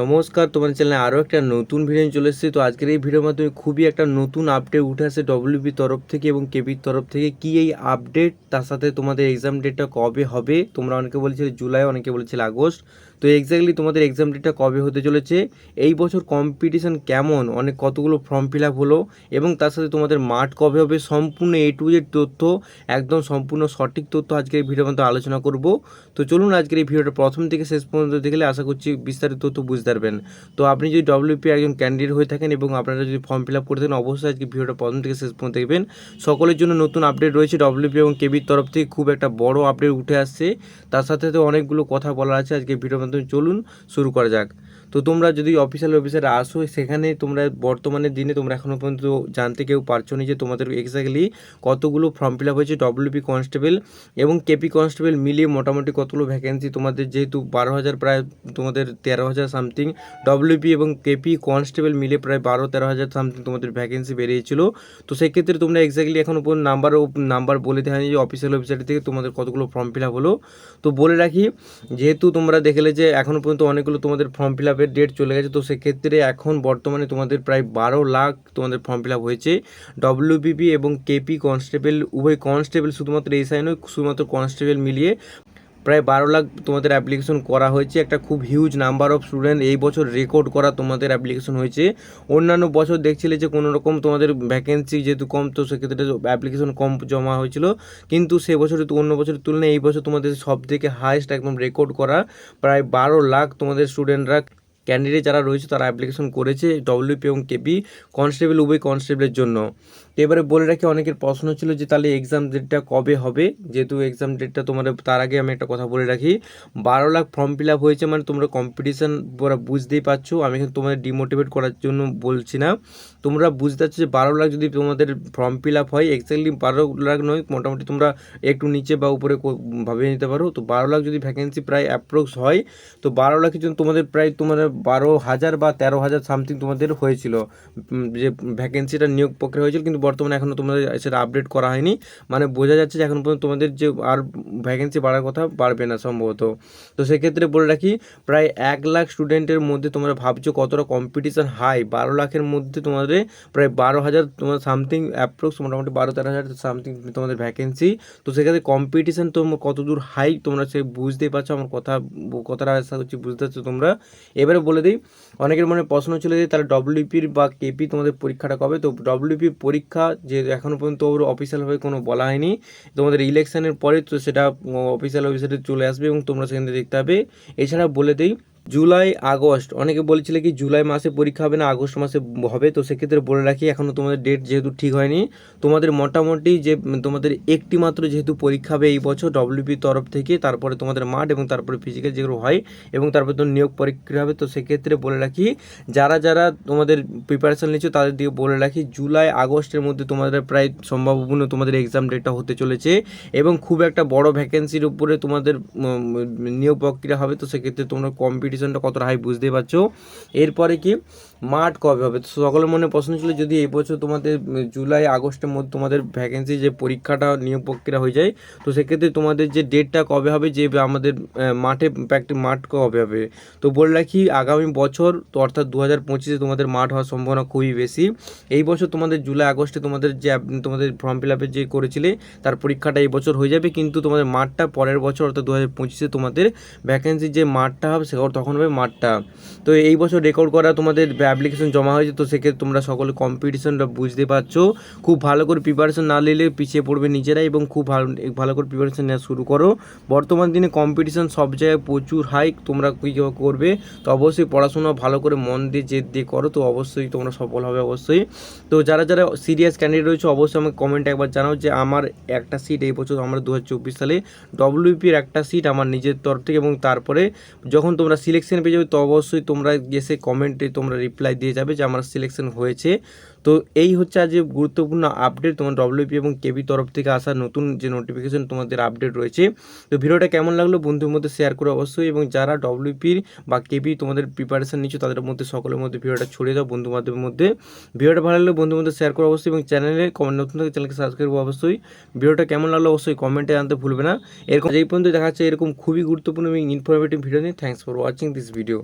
নমস্কার তোমার চ্যানেলে আরও একটা নতুন ভিডিও চলে এসেছি। তো আজকের এই ভিডিওর মাধ্যমে খুবই একটা নতুন আপডেট উঠে আসে ডব্লিউবি তরফ থেকে এবং কেবির তরফ থেকে। কি এই আপডেট তার সাথে তোমাদের এক্সাম ডেটটা কবে হবে? তোমরা অনেকে বলেছিলে জুলাই অনেকে বলেছিলে আগস্ট তো এক্স্যাক্টলি তোমাদের এক্সাম ডেটটা কবে হতে চলেছে, এই বছর কম্পিটিশান কেমন, অনেক কতগুলো ফর্ম ফিল আপ হলো এবং তার সাথে তোমাদের মাঠ কবে হবে, সম্পূর্ণ এ টু জেড তথ্য, একদম সম্পূর্ণ সঠিক তথ্য আজকের এই ভিডিওর মধ্যে আলোচনা করব। তো চলুন আজকের এই ভিডিওটা প্রথম থেকে শেষ পর্যন্ত দেখলে আশা করছি বিস্তারিত তথ্য বুঝতে পারবেন। তো আপনি যদি ডব্লিউপি একজন ক্যান্ডিডেট হয়ে থাকেন এবং আপনারা যদি ফর্ম ফিল আপ করে থাকেন, অবশ্যই আজকে ভিডিওটা প্রথম থেকে শেষ পর্যন্ত দেখবেন। সকলের জন্য নতুন আপডেট রয়েছে ডব্লিউপি এবং কেবির তরফ থেকে, খুব একটা বড় আপডেট উঠে আসছে। তার সাথে সাথে অনেকগুলো কথা বলার আছে আজকে ভিডিওর মাধ্যমে চলুন শুরু করা যাক। তো তোমরা যদি অফিসিয়াল অফিসারে আসো, সেখানে তোমরা বর্তমানে দিনে তোমরা এখনও পর্যন্ত জানতে কেউ পারছ না যে তোমাদের এক্স্যাক্টলি কতগুলো ফর্ম ফিল আপ হয়েছে ডব্লিউপি কনস্টেবল এবং কেপি কনস্টেবল মিলিয়ে মোটামুটি কতগুলো ভ্যাকেন্সি তোমাদের যেহেতু বারো হাজার, প্রায় তোমাদের তেরো হাজার সামথিং ডব্লিউপি এবং কেপি কনস্টেবল মিলে প্রায় বারো তেরো হাজার সামথিং তোমাদের ভ্যাকেন্সি বেরিয়েছিল। তো সেক্ষেত্রে তোমরা এক্স্যাক্টলি এখনও পর্যন্ত নাম্বার নাম্বার বলে দেওয়া যে অফিসিয়াল ওয়েবসাইট থেকে তোমাদের কতগুলো ফর্ম ফিল আপ হলো। তো বলে রাখি, যেহেতু তোমরা দেখলে যে এখনও পর্যন্ত অনেকগুলো তোমাদের ফর্ম ফিল আপের ডেট চলে গেছে। তো সেক্ষেত্রে এখন বর্তমানে তোমাদের প্রায় বারো লাখ তোমাদের ফর্ম ফিল হয়েছে। ডব্লিউবিপি এবং কেপি কনস্টেবল উভয় কনস্টেবল শুধুমাত্র এসআই নয় শুধুমাত্র কনস্টেবল মিলিয়ে প্রায় বারো লাখ তোমাদের অ্যাপ্লিকেশন করা হয়েছে। একটা খুব হিউজ নাম্বার অফ স্টুডেন্ট এই বছর রেকর্ড করা তোমাদের অ্যাপ্লিকেশন হয়েছে। অন্যান্য বছর দেখছিলে যে কোনো রকম তোমাদের ভ্যাকেন্সি যেহেতু কম, তো সেক্ষেত্রে অ্যাপ্লিকেশন কম জমা হয়েছিল। কিন্তু সে বছর অন্য বছরের তুলনায় এই বছর তোমাদের সব থেকে হাইস্ট একদম রেকর্ড করা প্রায় বারো লাখ তোমাদের স্টুডেন্টরা ক্যান্ডিডেট যারা রয়েছে তারা অ্যাপ্লিকেশন করেছে ডব্লিউপি এবং কেপি কনস্টেবল উভয় কনস্টেবলের জন্য। তো এবারে বলে রাখি, অনেকের প্রশ্ন ছিল যে তাহলে এক্সাম ডেটটা কবে হবে? যেহেতু এক্সাম ডেটটা তোমার তার আগে আমি একটা কথা বলে রাখি। বারো লাখ ফর্ম ফিল আপ হয়েছে মানে তোমরা কম্পিটিশান ওরা বুঝতেই পারছ। আমি কিন্তু তোমাদের ডিমোটিভেট করার জন্য বলছি না। তোমরা বুঝতে পারছ যে বারো লাখ যদি তোমাদের ফর্ম ফিল আপ হয় এক্স্যাক্টলি বারো লাখ নয়, মোটামুটি তোমরা একটু নিচে বা উপরে ভাবে নিতে পারো। তো বারো লাখ যদি ভ্যাকেন্সি প্রায় অ্যাপ্রক্স হয়, তো বারো লাখের জন্য তোমাদের প্রায় তোমাদের বারো হাজার বা তেরো হাজার সামথিং তোমাদের হয়েছিল। যে ভ্যাকেন্সিটা নিয়োগ প্রক্রিয়া হয়েছিল, কিন্তু বর্তমানে এখনও তোমাদের সেটা আপডেট করা হয়নি। মানে বোঝা যাচ্ছে যে এখন পর্যন্ত তোমাদের যে আর ভ্যাকেন্সি বাড়ার কথা বাড়বে না সম্ভবত। তো সেক্ষেত্রে বলে রাখি, প্রায় এক লাখ স্টুডেন্টের মধ্যে তোমরা ভাবছ কতটা কম্পিটিশান হাই বারো লাখের মধ্যে তোমাদের প্রায় বারো হাজার তোমার সামথিং অ্যাপ্রক্স মোটামুটি বারো তেরো হাজার সামথিং তোমাদের ভ্যাকেন্সি তো সেক্ষেত্রে কম্পিটিশান তো কত দূর হাই তোমরা সে বুঝতেই পারছ, আমার কথা, কথাটা আশা করছি বুঝতে পারছ তোমরা। এবারে বলে দিই, অনেকের মনে প্রশ্ন চলে যে তাহলে ডব্লিউপির বা কেপি তোমাদের পরীক্ষাটা কবে? তো ডব্লিউপি পরীক্ষা যে এখনও পর্যন্ত ওর অফিসিয়ালভাবে কোনো বলা হয়নি। তোমাদের ইলেকশানের পরে তো সেটা অফিসিয়াল ওয়েবসাইটে চলে আসবে এবং তোমরা সেখানে দেখতে পাবে। এছাড়া বলে দিই জুলাই, আগস্ট। অনেকে বলেছিলে কি জুলাই মাসে পরীক্ষা হবে না, আগস্ট মাসে হবে। তো সেক্ষেত্রে বলে রাখি এখনও তোমাদের ডেট যেহেতু ঠিক হয়নি। তোমাদের মোটামুটি যে, তোমাদের একটি মাত্র যেহেতু পরীক্ষা হবে এই বছর ডব্লিউপির তরফ থেকে, তারপরে তোমাদের মাঠ এবং তারপরে ফিজিক্যাল যেগুলো হয় এবং তারপরে তো নিয়োগ পরীক্ষা হবে, তো সেক্ষেত্রে বলে রাখি, যারা যারা তোমাদের প্রিপারেশান নিচ্ছ তাদের দিকে বলে রাখি, জুলাই, আগস্টের মধ্যে তোমাদের প্রায় সম্ভাবনা তোমাদের এক্সাম ডেটটা হতে চলেছে এবং খুব একটা বড় ভ্যাকেন্সির উপরে তোমাদের নিয়োগ প্রক্রিয়া হবে, তো সেক্ষেত্রে তোমরা কম্পিউটার কম্পিটিশনটা কতটা হাই বুঝতেই পারছ। এরপরে কি? মাঠ কবে হবে? তো সকলের মনে প্রশ্ন ছিল যদি এই বছর তোমাদের জুলাই, আগস্টের মধ্যে তোমাদের ভ্যাকেন্সি যে পরীক্ষাটা নিয়োগ প্রক্রিয়া হয়ে যায়, তো সেক্ষেত্রে তোমাদের যে ডেটটা কবে হবে, যে আমাদের মাঠে প্র্যাকটিস মাঠ কবে হবে? তো বলে রাখি, আগামী বছর, তো অর্থাৎ দু হাজার পঁচিশে তোমাদের মাঠ হওয়ার সম্ভাবনা খুবই বেশি। এই বছর তোমাদের জুলাই, আগস্টে তোমাদের যে তোমাদের ফর্ম ফিল আপের যে করেছিলে, তার পরীক্ষাটা এই বছর হয়ে যাবে, কিন্তু তোমাদের মাঠটা পরের বছর, অর্থাৎ দু হাজার পঁচিশে তোমাদের ভ্যাকেন্সির যে মাঠটা হবে, সে তখন হবে মাঠটা। তো এই বছর রেকর্ড করা তোমাদের অ্যাপ্লিকেশন জমা হয়েছে, তো সেক্ষেত্রে তোমরা সকলে কম্পিটিশনটা বুঝতে পারছ। খুব ভালো করে প্রিপারেশন না নিলে পিছিয়ে পড়বে নিজেরাই এবং খুব ভালো ভালো করে প্রিপারেশন নেওয়া শুরু করো। বর্তমান দিনে কম্পিটিশন সব জায়গায় প্রচুর হাই তোমরা কী করবে, তো অবশ্যই পড়াশোনা ভালো করে মন দিয়ে জেদ দিয়ে করো, তো অবশ্যই তোমরা সফল হবে অবশ্যই। তো যারা যারা সিরিয়াস ক্যান্ডিডেট রয়েছে, অবশ্যই আমাকে কমেন্ট একবার জানাও যে আমার একটা সিট এই বছর আমরা দু হাজার চব্বিশ সালে ডব্লিউপির একটা সিট আমার নিজের তরফ থেকে এবং তারপরে যখন তোমরা সিলেকশন পেয়ে যাবে, তো অবশ্যই তোমরা এসে কমেন্টে তোমরা রিপ্লাই দিয়ে যাবে, যে আমার সিলেকশন হয়েছে। তো এই হচ্ছে আজ গুরুত্বপূর্ণ আপডেট তোমার ডব্লিউপি এবং কেবি তরফ থেকে আসা নতুন যে নোটিফিকেশন তোমাদের আপডেট রয়েছে। তো ভিডিওটা কেমন লাগল বন্ধুর মধ্যে শেয়ার করে অবশ্যই, এবং যারা ডব্লিউপির বা কেবি তোমাদের প্রিপারেশন নিচ্ছ, তাদের মধ্যে সকলের মধ্যে ভিডিওটা ছড়িয়ে দাও বন্ধু বান্ধবের মধ্যে। ভিডিওটা ভালো লাগলে বন্ধুর মধ্যে শেয়ার করো অবশ্যই, এবং চ্যানেলে কমেন্ট নতুন থেকে চ্যানেলকে সাবস্ক্রাইব করব অবশ্যই। ভিডিওটা কেমন লাগল অবশ্যই কমেন্টে জানতে ভুলবে না। এরকম যেই পর্যন্ত দেখা যাচ্ছে এরকম খুবই গুরুত্বপূর্ণ এবং ইনফরমেটিভ ভিডিও নিয়ে। Thanks for watching this video